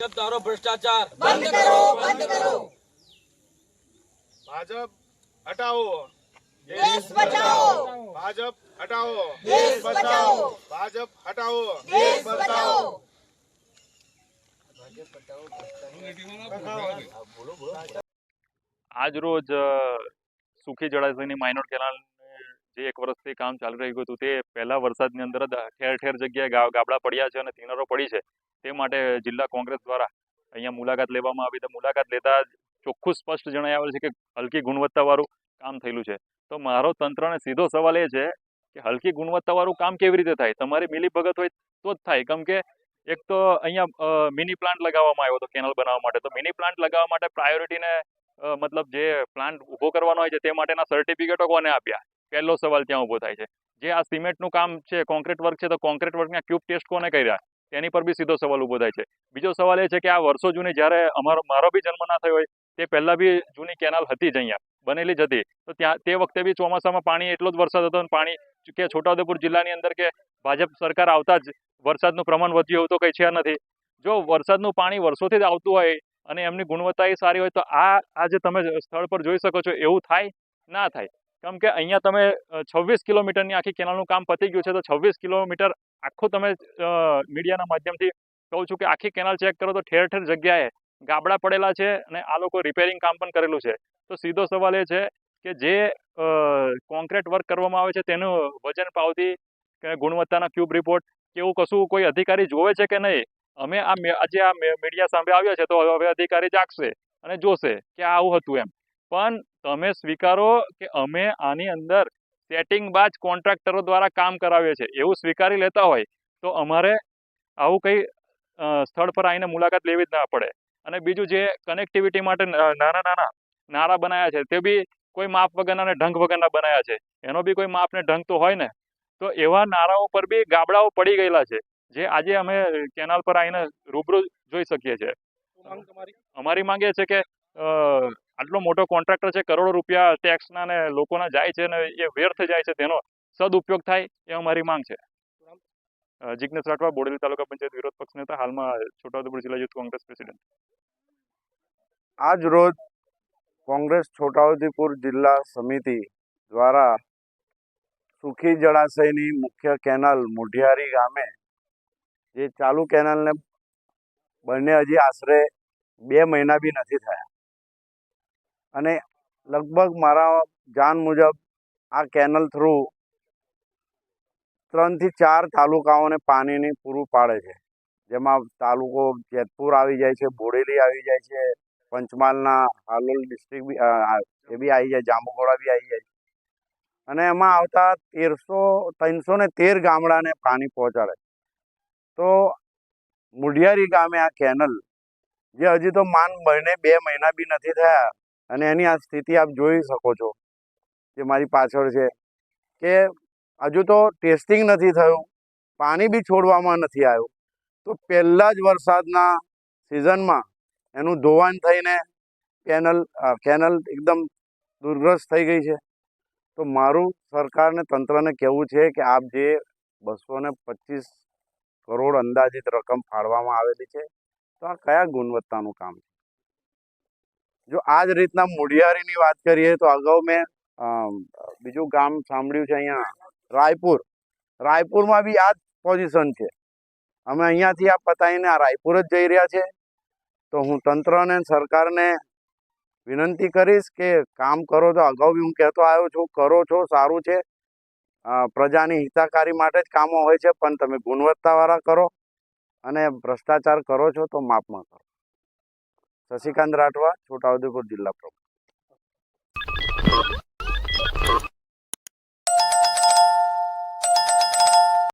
ભાજપ ભ્રષ્ટાચાર બંધ કરો બંધ કરો ભાજપ હટાવો દેશ બચાવો ભાજપ હટાવો દેશ બચાવો ભાજપ હટાવો દેશ બચાવો આજ રોજ સુખી જળાશયની માઇનોર કેનાલ જે એક વર્ષથી કામ ચાલી રહ્યું હતું તે પહેલા વરસાદની અંદર જ ઠેર ઠેર જગ્યાએ ગાબડા પડ્યા છે અને થીનરો પડી છે. તે માટે જિલ્લા કોંગ્રેસ દ્વારા અહીંયા મુલાકાત લેવામાં આવી. તો મુલાકાત લેતા ચોખ્ખું સ્પષ્ટ જણાઈ આવેલ છે કે હલકી ગુણવત્તાવાળું કામ થયેલું છે. તો મારો તંત્રને સીધો સવાલ એ છે કે હલકી ગુણવત્તાવાળું કામ કેવી રીતે થાય? તમારી મિલીભગત હોય તો જ થાય. કેમ કે એક તો અહીંયા મિની પ્લાન્ટ લગાવવામાં આવ્યો હતો કેનલ બનાવવા માટે. તો મિની પ્લાન્ટ લગાવવા માટે પ્રાયોરિટીને મતલબ જે પ્લાન્ટ ઊભો કરવાનો હોય છે તે માટેના સર્ટિફિકેટો કોને આપ્યા? પહેલો સવાલ ત્યાં ઊભો થાય છે. જે આ સિમેન્ટનું કામ છે કોન્ક્રીટ વર્ક છે, તો કોન્ક્રીટ વર્કના ક્યુબ ટેસ્ટ કોને કર્યા? તેની પર બી સીધો સવાલ ઊભો થાય છે. બીજો સવાલ એ છે કે આ વર્ષો જૂની જ્યારે અમારો, મારો બી જન્મ ના થયો હોય, તે પહેલાં બી જૂની કેનાલ હતી જ અહીંયા, બનેલી જ હતી. તો ત્યાં, તે વખતે બી ચોમાસામાં પાણી એટલો જ વરસાદ હતો અને પાણી કે છોટાઉદેપુર જિલ્લાની અંદર કે ભાજપ સરકાર આવતા જ વરસાદનું પ્રમાણ વધ્યું એવું તો કંઈ છે નથી. જો વરસાદનું પાણી વર્ષોથી જ આવતું હોય અને એમની ગુણવત્તા એ સારી હોય તો આ આ જે તમે સ્થળ પર જોઈ શકો છો એવું થાય ના થાય. કેમ કે અહીંયા તમે છવ્વીસ કિલોમીટરની આખી કેનાલનું કામ પતી ગયું છે તો છવ્વીસ કિલોમીટર આખું તમે મીડિયાના માધ્યમથી કહું છું કે આખી કેનાલ ચેક કરો તો ઠેર ઠેર જગ્યાએ ગાબડા પડેલા છે અને આ લોકો રિપેરિંગ કામ પણ કરેલું છે. તો સીધો સવાલ એ છે કે જે કોન્ક્રીટ વર્ક કરવામાં આવે છે તેનું વજન પાવતી ગુણવત્તાના ક્યુબ રિપોર્ટ કે એવું કશું કોઈ અધિકારી જોવે છે કે નહીં? અમે આ આજે આ મીડિયા સામે આવ્યા છે તો હવે અધિકારી જાગશે અને જોશે કે આવું હતું એમ. પણ તમે સ્વીકારો કે અમે આની અંદર સેટિંગ બાજ કોન્ટ્રાક્ટરો દ્વારા કામ કરાવીએ છે. એવું સ્વીકારી લેતા હોય તો અમારે આવું કંઈ સ્થળ પર આવીને મુલાકાત લેવી જ ના પડે. અને બીજું જે કનેક્ટિવિટી માટે નાના નાના નાળા બનાવ્યા છે તે બી કોઈ માપ વગરના અને ઢંગ વગરના બનાવ્યા છે. એનો બી કોઈ માપ ને ઢંગ તો હોય ને તો એવા નાળાઓ પર બી ગાબડાઓ પડી ગયેલા છે જે આજે અમે કેનાલ પર આવીને રૂબરૂ જોઈ શકીએ છીએ. અમારી માંગ એ છે કે આટલો મોટો કોન્ટ્રાક્ટર છે, કરોડો રૂપિયા ટેક્સના ને લોકોના જાય છે ને એ વ્યર્થ જાય છે, તેનો સદઉપયોગ થાય એ અમારી માંગ છે. જિજ્ઞેશ રાઠવા, બોડેલી તાલુકા પંચાયત વિરોધ પક્ષ નેતા, હાલમાં છોટાઉદેપુર જિલ્લા યુથ કોંગ્રેસ પ્રેસિડેન્ટ. આજ રોજ કોંગ્રેસ છોટાઉદેપુર જિલ્લા સમિતિ દ્વારા સુખી જળાશયની મુખ્ય કેનાલ મોઢિયારી ગામે, જે ચાલુ કેનાલને બંને હજી આશરે બે મહિના બી નથી થયા. અને લગભગ મારા જાણ મુજબ આ કેનલ થ્રુ ત્રણથી ચાર તાલુકાઓને પાણીની પૂરું પાડે છે. જેમાં તાલુકો જેતપુર આવી જાય છે, બોડેલી આવી જાય છે, પંચમહાલના હાલોલ ડિસ્ટ્રિક્ટ બી એ બી આવી જાય, જાંબુઘોડા બી આવી જાય. અને એમાં આવતા તેરસો ત્રણસો ને તેર ગામડાને પાણી પહોંચાડે તો મુઢિયારી ગામે આ કેનલ, જે હજી તો માન બને બે મહિના બી નથી થયા અને એની આ સ્થિતિ આપ જોઈ શકો છો જે મારી પાછળ છે કે હજુ તો ટેસ્ટિંગ નથી થયું, પાણી બી છોડવામાં નથી આવ્યું. તો પહેલાં જ વરસાદના સિઝનમાં એનું ધોવાણ થઈને કેનલ કેનલ એકદમ દુર્ગ્રસ્ત થઈ ગઈ છે. તો મારું સરકારને, તંત્રને કહેવું છે કે આપ જે બસો ને કરોડ અંદાજિત રકમ ફાળવામાં આવેલી છે, તો આ કયા ગુણવત્તાનું કામ છે? જો આ જ રીતના મૂઢિયારીની વાત કરીએ તો અગાઉ મેં બીજું ગામ સાંભળ્યું છે અહીંયા, રાયપુર. રાયપુરમાં બી આ જ પોઝિશન છે. અમે અહીંયાથી આ પતાવીને આ રાયપુર જ જઈ રહ્યા છે તો હું તંત્રને, સરકારને વિનંતી કરીશ કે કામ કરો તો અગાઉ બી હું કહેતો આવ્યો છું, કરો છો, સારું છે. પ્રજાની હિતાકારી માટે જ કામો હોય છે, પણ તમે ગુણવત્તાવાળા કરો અને ભ્રષ્ટાચાર કરો છો તો માપમાં કરો. શશિકાંત રાઠવા છોટાઉદેપુર જિલ્લા પ્રમુખ.